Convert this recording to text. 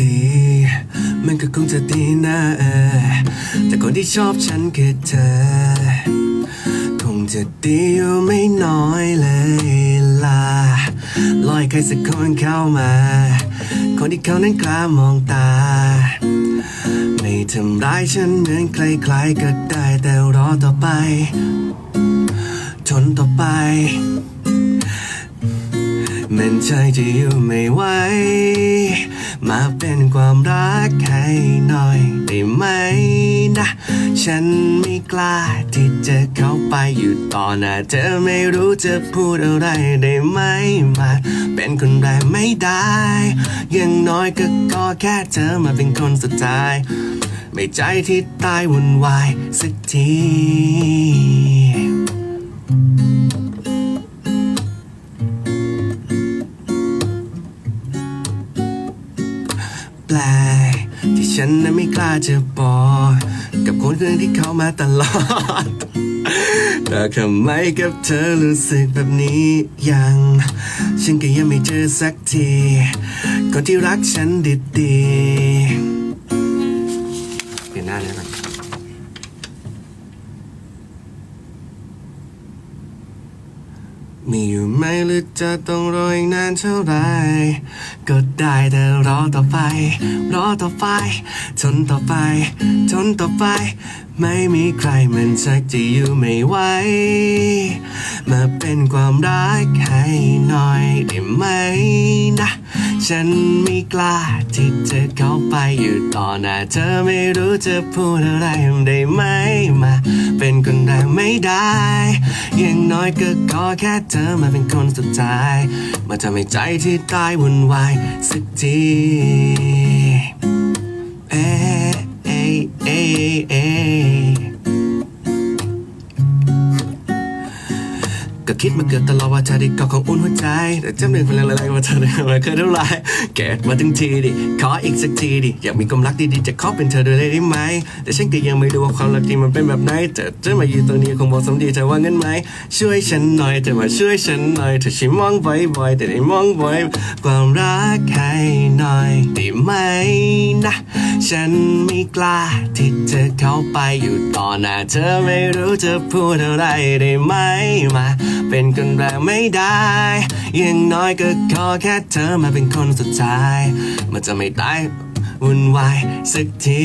ดีนก็คงจะเออแต่คนที่ชอบฉันคือเธอ คงจะดีอยู่ไม่น้อยเลยล่ะลอยใครสักคนเข้ามา คนที่เขานั้นกล้ามองตา ไม่ทำร้ายฉันเหมือนใครๆก็ได้แต่รอต่อไป ทนต่อไป มันใจจะอยู่ไม่ไหว มาเป็นความรักให้หน่อยได้ไหมนะ ฉันไม่กล้าที่จะเข้าไปอยู่ต่อหน้าเธอไม่รู้จะพูดอะไรได้ไหมมา เป็นคนแรกไม่ได้ ยังน้อยก็ขอแค่เธอมาเป็นคนสุดท้าย ไม่ใจที่ตายวุ่นวายสักที ลก ที่ฉันนั้นไม่กล้าจะบอกกับคนอื่นที่เข้ามาตลอด แต่ทำไมกับเธอรู้สึกแบบนี้ยัง ฉันก็ยังไม่เจอสักทีคนที่รักฉันดีๆ มีอยู่ไหมหรือจะต้องรออีกนานเท่าไหรก็ได้แต่รอต่อไป รอต่อไปทนต่อไปทนต่อไป ไม่มีใครมันสักจะอยู่ไม่ไหวมาเป็นความรักให้หน่อยได้ไหม ฉันไม่กล้าที่จะเข้าไปอยู่ต่อหน้าเธอไม่รู้จะพูดอะไรได้ไหมมา เป็นคนแรกไม่ได้อยังน้อยก็ขอแค่เธอมาเป็นคนสุดท้าย มาทำให้ใจที่ตายวุ่นวายสักที ก็คิดมาเกือบตลอดว่าเธอได้กาะของอุ่นหัวใจ แต่จำเรื่องคนอะไรว่าเธอได้มาเคยเท่าไรแกะมาถึงทีดิ ขออีกสักทีดิ อยากมีความรักดีๆจะขอเป็นเธอโดยได้ไหม แต่ฉันก็ยังไม่รู้ว่าความรักจริงมันเป็นแบบไหนแต่เธอมาอยู่ตรงนี้คงบอกสมดีเธอว่าเงินไหม ช่วยฉันหน่อยเธอมาช่วยฉันหน่อยเธอชิมองบ่อยๆแต่ได้มองบ่อยความรักให้หน่อยได้ไหมนะ ฉันไม่กล้าที่จะเข้าไปอยู่ต่อหน้าเธอไม่รู้จะพูดอะไรได้ไหมมา เป็นคนแรกไม่ได้อยังน้อยก็ขอแค่เธอมาเป็นคนสุดท้าย มันจะไม่ตายวุ่นวายสักที